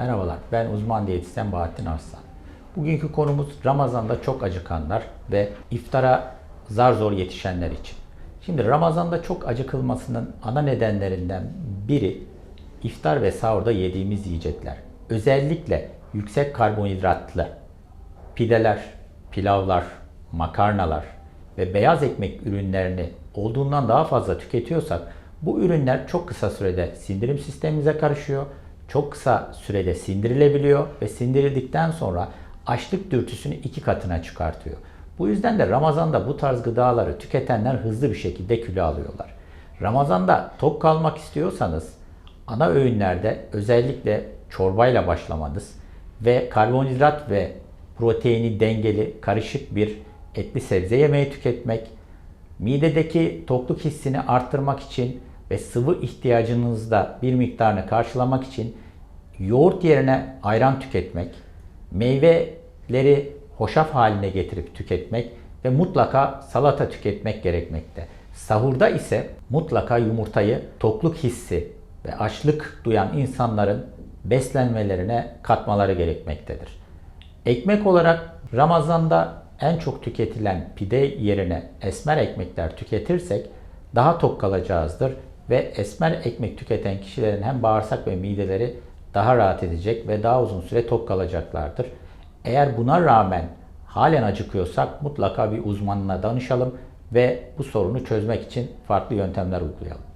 Merhabalar, ben uzman diyetisyen Bahattin Arslan. Bugünkü konumuz Ramazan'da çok acıkanlar ve iftara zar zor yetişenler için. Şimdi Ramazan'da çok acıkılmasının ana nedenlerinden biri iftar ve sahurda yediğimiz yiyecekler. Özellikle yüksek karbonhidratlı pideler, pilavlar, makarnalar ve beyaz ekmek ürünlerini olduğundan daha fazla tüketiyorsak bu ürünler çok kısa sürede sindirim sistemimize karışıyor. Çok kısa sürede sindirilebiliyor ve sindirildikten sonra açlık dürtüsünü iki katına çıkartıyor. Bu yüzden de Ramazan'da bu tarz gıdaları tüketenler hızlı bir şekilde kilo alıyorlar. Ramazan'da tok kalmak istiyorsanız ana öğünlerde özellikle çorbayla başlamanız ve karbonhidrat ve proteini dengeli karışık bir etli sebze yemeği tüketmek, midedeki tokluk hissini arttırmak için ve sıvı ihtiyacınızda bir miktarını karşılamak için yoğurt yerine ayran tüketmek, meyveleri hoşaf haline getirip tüketmek ve mutlaka salata tüketmek gerekmekte. Sahurda ise mutlaka yumurtayı tokluk hissi ve açlık duyan insanların beslenmelerine katmaları gerekmektedir. Ekmek olarak Ramazan'da en çok tüketilen pide yerine esmer ekmekler tüketirsek daha tok kalacağızdır ve esmer ekmek tüketen kişilerin hem bağırsak ve mideleri daha rahat edecek ve daha uzun süre tok kalacaklardır. Eğer buna rağmen halen acıkıyorsak mutlaka bir uzmanına danışalım ve bu sorunu çözmek için farklı yöntemler uygulayalım.